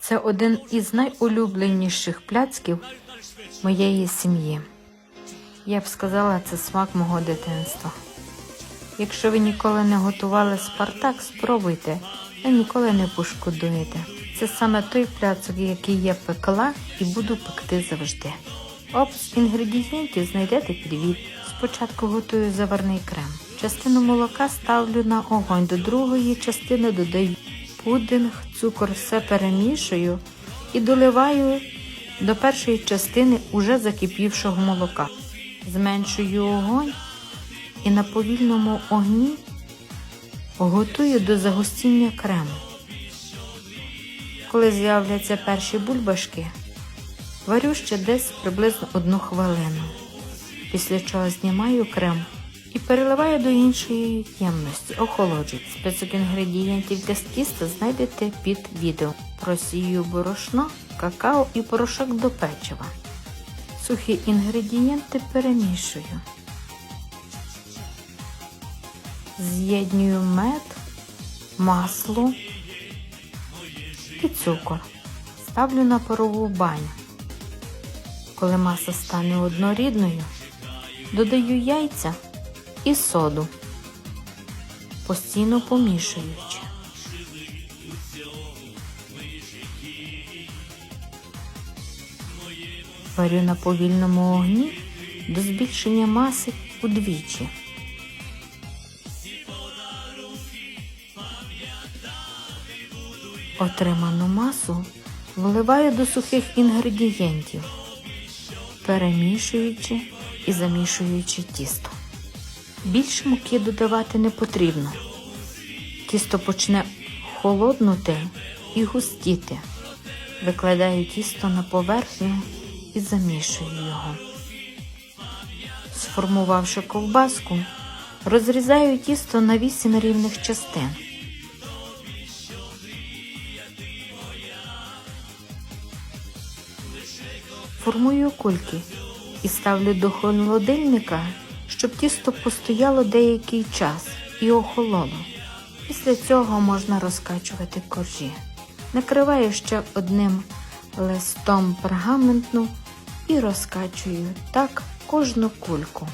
Це один із найулюбленіших пляцків моєї сім'ї. Я б сказала, це смак мого дитинства. Якщо ви ніколи не готували Спартак, спробуйте, ви ніколи не пошкодуєте. Це саме той пляцок, який я пекла і буду пекти завжди. Опис інгредієнтів знайдете під від. Спочатку готую заварний крем. Частину молока ставлю на огонь, до другої частини додаю пудинг, цукор, все перемішую і доливаю до першої частини уже закипівшого молока. Зменшую огонь і на повільному огні готую до загустіння крему. Коли з'являться перші бульбашки, варю ще десь приблизно одну хвилину, після чого знімаю крем і переливаю до іншої ємності, охолоджую. Список інгредієнтів для тіста знайдете під відео. Просію борошно, какао і порошок до печива. Сухі інгредієнти перемішую. З'єднюю мед, масло і цукор. Ставлю на парову баню. Коли маса стане однорідною, додаю яйця і соду, постійно помішуючи. Варю на повільному огні до збільшення маси удвічі. Отриману масу вливаю до сухих інгредієнтів, перемішуючи і замішуючи тісто. Більше муки додавати не потрібно. Тісто почне холоднути і густіти. Викладаю тісто на поверхню і замішую його. Сформувавши ковбаску, розрізаю тісто на 8 рівних частин. Формую кульки і ставлю до холодильника, щоб тісто постояло деякий час і охололо. Після цього можна розкачувати коржі. Накриваю ще одним листом пергаментну і розкачую так кожну кульку.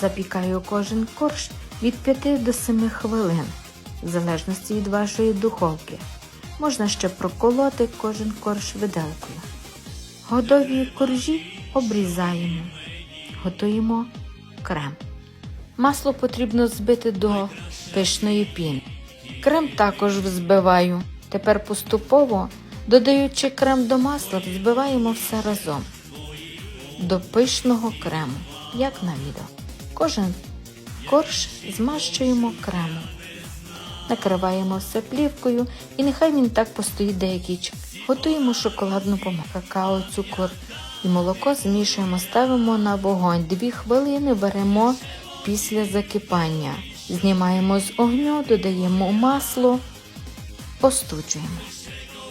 Запікаю кожен корж від 5 до 7 хвилин, в залежності від вашої духовки. Можна ще проколоти кожен корж виделкою. Готові коржі обрізаємо. Готуємо крем. Масло потрібно збити до пишної піни. Крем також взбиваю. Тепер поступово, додаючи крем до масла, взбиваємо все разом до пишного крему, як на відео. Кожен корж змащуємо кремом. Накриваємо все плівкою і нехай він так постоїть деякий час. Готуємо шоколадну помаду. Какао, цукор і молоко змішуємо, ставимо на вогонь. Дві хвилини варимо після закипання. Знімаємо з огню, додаємо масло, остуджуємо.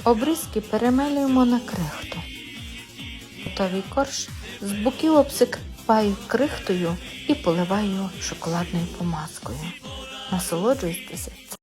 Обрізки перемелюємо на крихту. Готовий корж з боків обсипаю крихтою і поливаю шоколадною помазкою. Насолоджуйтеся